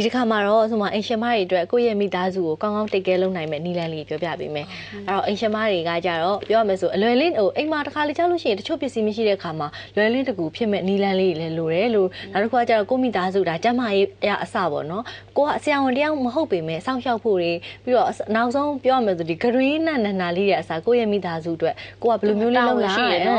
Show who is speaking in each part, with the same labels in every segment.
Speaker 1: ဒီတစ်ခါမှာတော့ဆိုမှအင်ရှင်မတွေအတွက်ကိုယ့်ရဲ့မိသားစုကိုကောင်းကောင်းတိတ်ကဲလုပ်နိုင်မဲ့နီလန်လေးပြောပြပေးမယ်အဲ့တော့အင်ရှင်မတွေကကြတော့ပြောရမယ်ဆိုအလွယ်လေးဟိုအိမ်မှာတစ်ခါလေးကြားလို့ရှိရင်တချို့ပစ္စည်းမရှိတဲ့ခါမှာလွယ်လေးတကူဖြစ်မဲ့နီလန်လေးလည်းလိုတယ်လို့နောက်တစ်ခါကျတော့ကိုယ့်မိသားစုဒါကျမရေးအရာအစပေါ့နော်ကိုကဆရာဝန်တယောက်မဟုတ်ပေမဲ့စောင့်ရှောက်ဖို့တွေပြီးတော့နောက်ဆုံးပြောရမယ်ဆိုဒီဂရင်းနဲ့နန္နာလေးတွေအစားကိုယ့်ရဲ့မိသားစုအတွက်ကိုကဘယ်လိုမျိုးလေးလုပ်လာလဲအဲ့တော့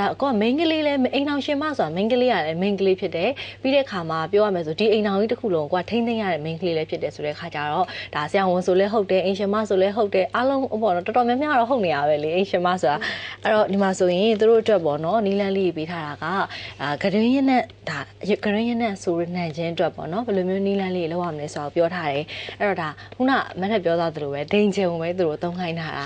Speaker 1: ဒါကိုကမိန်းကလေးလည်းအိမ်အောင်ရှင်မဆိုတာမိန်းကလေးရတယ်မိန်းကလေးဖြစ်တယ်ပြီးတဲ့ခါမှာပြောရမယ်ဆိုဒီအိမ်အောင်ကြီးတစ်ခုလုံးကိုကထိမ့်သိမ့်ရတဲ့မိန်းကလေးလည်းဖြစ်တယ်ဆိုတဲ့ခါကျတော့ဒါဆရာဝန်ဆိုလဲဟုတ်တယ်အိမ်ရှင်မဆိုလဲဟုတ်တယ်အားလုံးပေါ့နော်တော်တော်များများတော့ဟုတ်နေရပဲလေအိမ်ရှင်မဆိုတာအဲ့တော့ဒီမှာဆိုရင်သူတို့အတွက်ပေါ့နော်နီလန်လေးပေးထားတာကအာဂရင်းရနဲ့ဒါဂရင်းရနဲ့ဆိုရနိုင်ခြင်းအတွက်ပေါ့နော်ဘယ်လိုမျိုးနီလန်လေးလောက်ရမလဲဆိုတော့ပြောထားတယ်အဲ့တော့ဒါခုနမက်ထက်ပြောသားသလိုပဲဒိန်ချင်ပဲသူတို့သုံးခိုင်းထားတာ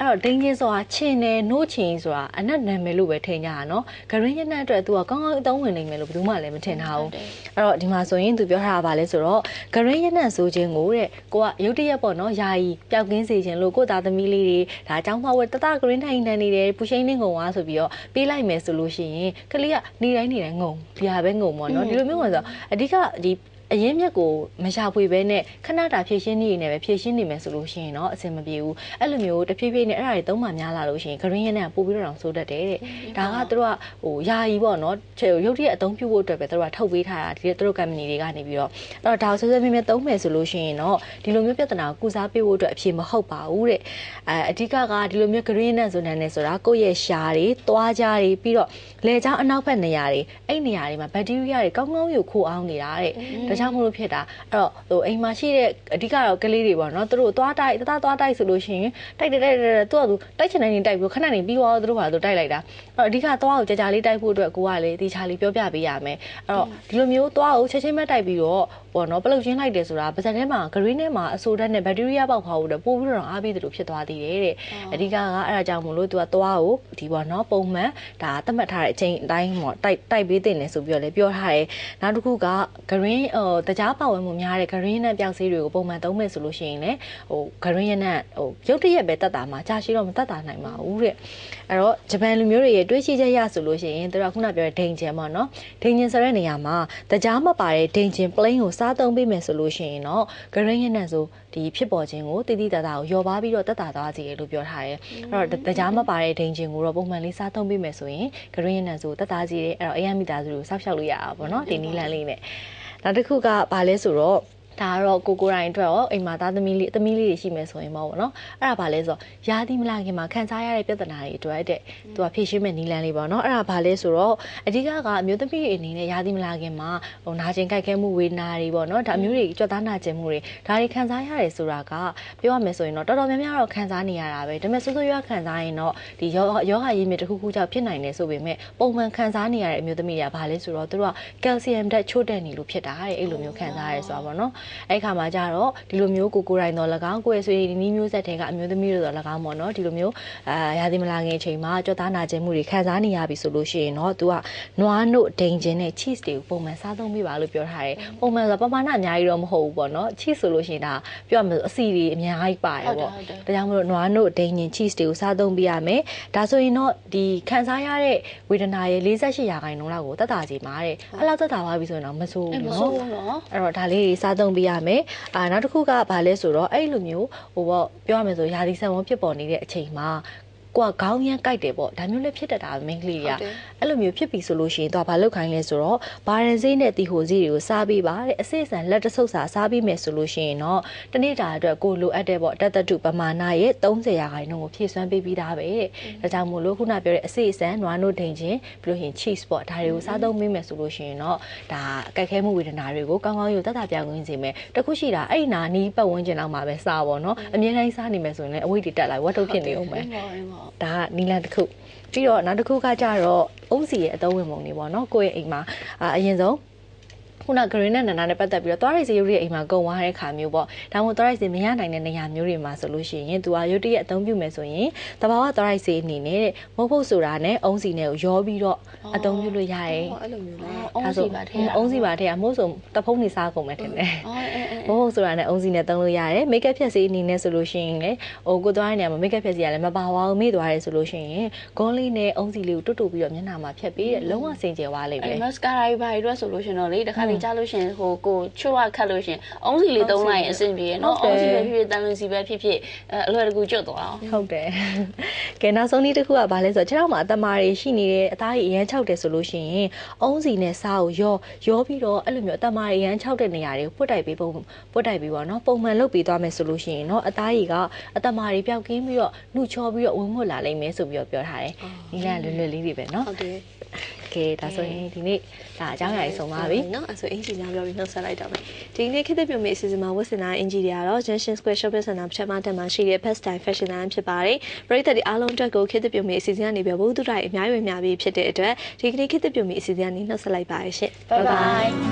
Speaker 1: အဲ့တော့ဒိန်ချင်ဆိုတာချင်းတယ်နို့ချင်းဆိုတာအနက်နာမည်လို့ပဲထင်ကြတာနော်ဂရင်းရနဲ့အတွက်သူကကောင်းကောင်းအသုံးဝင်နိုင်မယ်လို့ဘယ်သူမှလည်းမထင်ထားဘူးအဲ့တော့ဒီမှာဆိုရင်သူပြောထားတာပါလဲဆိုတော့ဂရင်းရနဲ့ဆိုခြင်းကိုတဲ့ကိုကရုတ်တရက်ပေါ့နော်ယာယီပျောက်ကင်းစေခြင်းလို့ကိုသားသမီးလေးတွေဒါအကြောင်းမှဝဲတတဂရင်းထိုင်နေနေတယ်ပူရှိန်နေငုံသွားဆိုပြီးတော့ပေးလိုက်မယ်ဆိုလို့ရှိရင်ကလေးကနေတိုင်းနေတိုင်းငုံဒီဟာပဲငုံပေါ့နော်ဒီလိုမျိုးငုံဆိုအဓိကဒီ အရင်မြက်ကိုမရှာဖွေဘဲနဲ့ခဏတာဖြည့်ရှင်းနေနေပဲဖြည့်ရှင်းနေမယ်ဆိုလို့ရှိရင်တော့အဆင်မပြေဘူးအဲ့လိုမျိုးတဖြည်းဖြည်းနဲ့အဲ့ဒါတွေသုံးမှများလာလို့ရှိရင်ဂရင်းရဲနဲ့ပို့ပြီးတော့ဆိုးတတ်တယ်တဲ့ဒါကသူတို့ကဟိုယာယီပေါ့နော်ရုပ်တရက်အသုံးပြုဖို့အတွက်ပဲသူတို့ကထုတ်ပေးထားတာဒီသူတို့ company တွေကနေပြီးတော့အဲ့တော့ဒါဆိုဆိုမြဲမြဲသုံးမယ်ဆိုလို့ရှိရင်တော့ဒီလိုမျိုးပြဿနာကိုကုစားပေးဖို့အတွက်အဖြေမဟုတ်ပါဘူးတဲ့အဲအဓိကကဒီလိုမျိုး green နဲ့ဆိုနေဆိုတာကိုယ့်ရဲ့ရှားတွေသွားကြတွေပြီးတော့လေချောင်းအနောက်ဘက်နေရာတွေအဲ့နေရာတွေမှာဘက်တီးရီးယားတွေကောင်းကောင်းယူခိုးအောင်နေတာတဲ့ဒါကြောင့်မို့လို့ဖြစ်တာအဲ့တော့ဟိုအိမ်မှာရှိတဲ့အဓိကတော့ကလေးတွေပေါ့နော်သူတို့သွားတိုက်တသားသွားတိုက်ဆိုလို့ရှိရင်တိုက်တိုက်တိုက်တိုက်သူကသူတိုက်ချင်တိုင်းနေတိုက်ပြီးခဏနေပြီးသွားသူတို့ကသူတိုက်လိုက်တာအဲ့တော့အဓိကသွားကိုကြာကြာလေးတိုက်ဖို့အတွက်ကိုကလေတေချာလေးပြောပြပေးရမယ်အဲ့တော့ဒီလိုမျိုးသွားကိုချက်ချင်းပဲတိုက်ပြီးတော့ ပေါ့နော်ပလုတ်ချင်းလိုက်တယ်ဆိုတာပါဇက်ထဲမှာဂရင်းထဲမှာအဆိုဓာတ်နဲ့ဘက်တီးရီးယားပေါက်ဖောက်ဖို့ပို့ပြီးတော့အားပေးသလိုဖြစ်သွားသေးတယ်တဲ့အဓိကကအဲ့ဒါကြောင့်မို့လို့သူကသွားကိုဒီပေါ့နော်ပုံမှန်ဒါသတ်မှတ်ထားတဲ့အချိန်အတိုင်းပေါ့တိုက်တိုက်ပေးတင်တယ်ဆိုပြီးတော့လည်းပြောထားတယ်နောက်တစ်ခုကဂရင်းဟိုတကြားပါဝင်မှုများတဲ့ဂရင်းနဲ့ပျောက်ဆေးတွေကိုပုံမှန်သုံးမယ်ဆိုလို့ရှိရင်လည်းဟိုဂရင်းရနဲ့ဟိုရုပ်တရက်ပဲတတ်တာမှာကြာရှိတော့မတတ်တာနိုင်ပါဘူးတဲ့အဲ့တော့ဂျပန်လူမျိုးတွေရဲ့တွေးရှိချက်ရဆိုလို့ရှိရင်သူကခုနပြောတဲ့ဒိန်ချင်ပေါ့နော်ဒိန်ချင်ဆိုတဲ့နေရာမှာတကြားမပါတဲ့ဒိန်ချင် plane ကိုစားသုံးပေးမယ်ဆိုလို့ရှိရင်တော့ဂရင်းရနဲ့ဆိုဒီဖြစ်ပေါ်ခြင်းကိုတည်တည်တတာကိုယော်ပါပြီးတော့တက်တာသွားစီရလို့ပြောထားတယ်အဲ့တော့တကြားမပါတဲ့ဒိန်ချင်ကိုတော့ပုံမှန်လေးစားသုံးပေးမယ်ဆိုရင်ဂရင်းရနဲ့ဆိုတက်တာစီတယ်အဲ့တော့အယံမိသားစုကိုစောက်ရှောက်လို့ရတာပေါ့နော်ဒီနီးလန်းလေးနဲ့နောက်တစ်ခုကဘာလဲဆိုတော့ ဒါကတော့ကိုကိုရိုင်းအတွက်ရောအိမ်မှာသားသမီးလေးသမီးလေးတွေရှိမယ်ဆိုရင်ပေါ့ဗောနော်အဲ့ဒါဘာလဲဆိုတော့ယာသီမလာခင်မှာခံစားရတဲ့ပြဿနာတွေအတွက်တဲ့သူကဖြည့်ရှင်းမဲ့နီလန်းလေးပေါ့နော်အဲ့ဒါဘာလဲဆိုတော့အဓိကကအမျိုးသမီးတွေအနေနဲ့ယာသီမလာခင်မှာဟိုနာကျင်ကြိုက်ခဲမှုဝေဒနာတွေပေါ့နော်ဒါအမျိုးတွေကြွက်သားနာကျင်မှုတွေဒါတွေခံစားရတယ်ဆိုတာကပြောရမယ်ဆိုရင်တော့တော်တော်များများတော့ခံစားနေရတာပဲဒါပေမဲ့စိုးစိုးရွားခံစားရင်တော့ဒီယောယောဂရည်မြစ်တစ်ခုခုကြောင့်ဖြစ်နိုင်တယ်ဆိုပေမဲ့ပုံမှန်ခံစားနေရတဲ့အမျိုးသမီးတွေကဘာလဲဆိုတော့သူတို့ကကယ်လ်ဆီယမ်ဓာတ်ချို့တဲ့နေလို့ဖြစ်တာတဲ့အဲ့လိုမျိုးခံစားရဲဆိုတာပေါ့နော်အဲ့ခါမှာကျတော့ဒီလိုမျိုးကိုကိုရိုင်းတော့၎င်းကိုရဲ့ဆွေဒီနီးမျိုးဆက်တွေကအမျိုးသမီးတွေတော့၎င်းပေါ့နော်ဒီလိုမျိုးအာရာသီမလာငယ်ချိန်မှာကြောသားနာကျင်မှုတွေခံစားနေရပြီဆိုလို့ရှိရင်တော့သူကနွားနို့ဒိန်ကျင်နဲ့ cheese တွေကိုပုံမှန်စားသုံးပြပါလို့ပြောထားတယ်ပုံမှန်ဆိုပမာဏအများကြီးတော့မဟုတ်ဘူးပေါ့နော် cheese ဆိုလို့ရှိရင်ဒါပြောရမယ်ဆိုအစီတွေအများကြီးပါတယ်ပေါ့ဒါကြောင့်မလို့နွားနို့ဒိန်ကျင် cheese တွေကိုစားသုံးပြရမယ်ဒါဆိုရင်တော့ဒီခံစားရတဲ့ဝေဒနာရဲ့48ရာခိုင်နှုန်းလောက်ကိုတက်တာစီမှာတဲ့အဲ့လောက်တက်တာပါပြီဆိုရင်တော့မဆိုးဘူးနော်အဲ့တော့ဒါလေးတွေစားသုံးပြရမယ်အာနောက်တစ်ခုကဘာလဲဆိုတော့အဲ့လိုမျိုးဟိုပေါ့ပြောရမယ်ဆိုရာသီဆန်ဝန်ဖြစ်ပေါ်နေတဲ့အချိန်မှာ ကိုကခေါင်းရမ်းကြိုက်တယ်ပေါ့ဒါမျိုးလည်းဖြစ်တတ်တာမိန်းကလေးတွေကအဲ့လိုမျိုးဖြစ်ပြီဆိုလို့ရှိရင်တော့ဘာလုပ်ခိုင်းလဲဆိုတော့ဘာရန်စေးနဲ့တီဟိုစေးတွေကိုစားပေးပါတဲ့အစစ်အဆန်လက်တဆုပ်စာစားပေးမယ်ဆိုလို့ရှိရင်တော့တနေ့တာအတွက်ကိုလိုအပ်တဲ့ပေါ့တသက်တုပမာဏရဲ့30ရာခိုင်နှုန်းကိုဖြည့်စွမ်းပေးပြီးသားပဲတဲ့ဒါကြောင့်မို့လို့ခုနပြောတဲ့အစစ်အဆန်နွားနို့ဒိန်ချင်းပြီးလို့ရှိရင် cheese ပေါ့ဒါတွေကိုစားသုံးပေးမယ်ဆိုလို့ရှိရင်တော့ဒါကြိုက်ခဲမှုဝေဒနာတွေကိုကောင်းကောင်းယူတတ်တာပြောင်းခွင့်စေမယ်တခုရှိတာအဲ့နာနီးပတ်ဝန်းကျင်တော့မှာပဲစားပေါ့နော်အမြဲတမ်းစားနေမယ်ဆိုရင်လည်းအဝိတ်တွေတက်လာဝတ်ထုတ်ဖြစ်နေအောင်ပဲဒါကနီလန်တစ်ခုပြီးတော့နောက်တစ်ခုကကြတော့အုံးစီရဲ့အသုံးဝင်ပုံတွေပေါ့နော်ကိုယ့်ရဲ့အိမ်မှာအရင်ဆုံး ခုန green နဲ့နန္ဒာနဲ့ပတ်သက်ပြီးတော့သွားရိုက်စီရုပ်ရဲ့အိမ်မှာကုန်သွားတဲ့ခါမျိုးပေါ့ဒါမှမဟုတ်သွားရိုက်စီမရနိုင်တဲ့နေရာမျိုးတွေမှာဆိုလို့ရှိရင်သူကရုပ်တရက်အသုံးပြုမယ်ဆိုရင်တဘာဝသွားရိုက်စီအနေနဲ့မဟုတ်ဖို့ဆိုတာနဲ့အုံးစီနဲ့ကိုရောပြီးတော့အသုံးပြုလို့ရတယ်
Speaker 2: အဲ့လိုမျိုးလား
Speaker 1: အုံးစီပါထဲအုံးစီပါထဲကမို့ဆိုတဖုံးနေစားကုန်မယ်ထင်တယ်
Speaker 2: အော်အဲအဲ
Speaker 1: မဟုတ်ဆိုတာနဲ့အုံးစီနဲ့သုံးလို့ရတယ်မိတ်ကပ်ဖြက်စီအနေနဲ့ဆိုလို့ရှိရင်လေဟိုကိုသွားတဲ့နေရာမှာမိတ်ကပ်ဖြက်စီကလည်းမပါဝါဘူးမေ့သွားတယ်ဆိုလို့ရှိရင်ဂွန်းလေးနဲ့အုံးစီလေးကိုတွတ်တွတ်ပြီးတော့မျက်နှာမှာဖြတ်ပြီးတဲ့လုံးဝစင်ကြယ်သွားလိမ့်
Speaker 2: အဲ
Speaker 1: မယ်
Speaker 2: မတ်စကာရာကြီးဘာတွေတော့ဆိုလို့ရှင်တော့လေတခါလေတွေကြလို့ရှင်ဟိုကိုချွတ်ရခတ်လို့ရှင်အုံးစီလေးသုံးလိုက်ရင်အဆင်ပြေရနော်အုံးစီပဲဖြစ်ဖြစ်တန်လွင်စီပဲဖြစ်ဖြစ်အလွယ်တကူကျွတ်သွားအောင်
Speaker 1: ဟုတ်တယ်ကဲနောက်ဆုံးနေ့တစ်ခုကဘာလဲဆိုတော့ခြေထောက်မှာအတမာတွေရှိနေတယ်အသားကြီးအရန်ခြောက်တယ်ဆိုလို့ရှင်အုံးစီနဲ့စားကိုရောရောပြီးတော့အဲ့လိုမျိုးအတမာတွေအရန်ခြောက်တဲ့နေရာတွေကိုပွတ်တိုက်ပေးပုံပွတ်တိုက်ပေးပါနော်ပုံမှန်လုပ်ပေးသွားမယ်ဆိုလို့ရှင်နော်အသားကြီးကအတမာတွေပျောက်ကင်းပြီးတော့နှုချောပြီးတော့ဝင်မွတ်လာလိမ့်မယ်ဆိုပြီးတော့ပြောထားတယ်နီလာလွယ်လွယ်လေးတွေပဲနော်
Speaker 3: ဟုတ်တယ်
Speaker 1: ကဲဒါဆိုရင်ဒီနေ့ဒါအကြောင်းအရာကြီးဆုံးပါပြီ
Speaker 3: နော်အဲ့ဆိုအင်ဂျီညာပြောပြီးနှုတ်ဆက်လိုက်တော့မယ်ဒီနေ့ခေတ်သစ်ပြုံးမေအစီအစဉ်မှာဝတ်ဆင်တာအင်ဂျီတွေကတော့ Junction Square Shopping Center ဖြတ်မတက်မှာရှိတဲ့ First Time Fashion Line ဖြစ်ပါတယ်ပရိသတ်တွေအားလုံးအတွက်ကိုခေတ်သစ်ပြုံးမေအစီအစဉ်ကနေပြောဘူးသူတိုင်းအများကြီးဝင်များပြီးဖြစ်တဲ့အတွက်ဒီကနေ့ခေတ်သစ်ပြုံးမေအစီအစဉ်ကနေနှုတ်ဆက်လိုက်ပါရရှင်
Speaker 1: bye bye